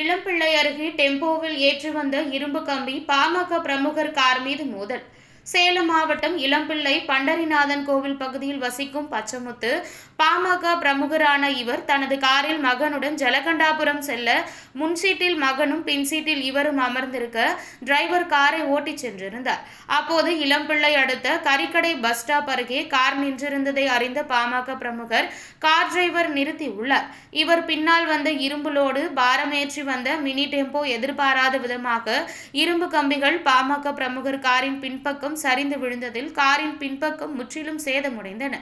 இளம்பிள்ளை அருகே டெம்போவில் ஏற்றி வந்த இரும்பு கம்பி பாமக பிரமுகர் கார் மீது மோதல். சேலம் மாவட்டம் இளம்பிள்ளை பண்டரிநாதன் கோவில் பகுதியில் வசிக்கும் பச்சமுத்து பாமக பிரமுகரான இவர் தனது காரில் மகனுடன் ஜலகண்டாபுரம் செல்ல முன் சீட்டில் மகனும் பின் சீட்டில் இவரும் அமர்ந்திருக்க டிரைவர் காரை ஓட்டிச் சென்றிருந்தார். அப்போது இளம்பிள்ளை அடுத்த கரிக்கடை பஸ் ஸ்டாப் அருகே கார் நின்றிருந்ததை அறிந்த பாமக பிரமுகர் கார் டிரைவர் நிறுத்தி உள்ளார் இவர் பின்னால் வந்த இரும்புலோடு பாரமேற்றி வந்த மினி டெம்போ எதிர்பாராத விதமாக இரும்பு கம்பிகள் பாமக பிரமுகர் காரின் பின்பக்கம் சரிந்து விழுந்ததில் காரின் பின்பக்கம் முற்றிலும் சேதமடைந்தன.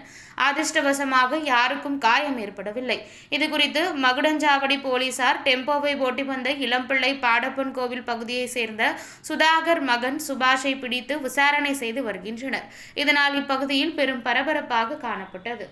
அதிர்ஷ்டவசமாக யாருக்கும் காயம் ஏற்படவில்லை. இதுகுறித்து மகுடஞ்சாவடி போலீசார் டெம்போவை ஓட்டி வந்த இளம்பிள்ளை பாடப்பன் கோவில் பகுதியைச் சேர்ந்த சுதாகர் மகன் சுபாஷை பிடித்து விசாரணை செய்து வருகின்றனர். இதனால் இப்பகுதியில் பெரும் பரபரப்பாக காணப்பட்டது.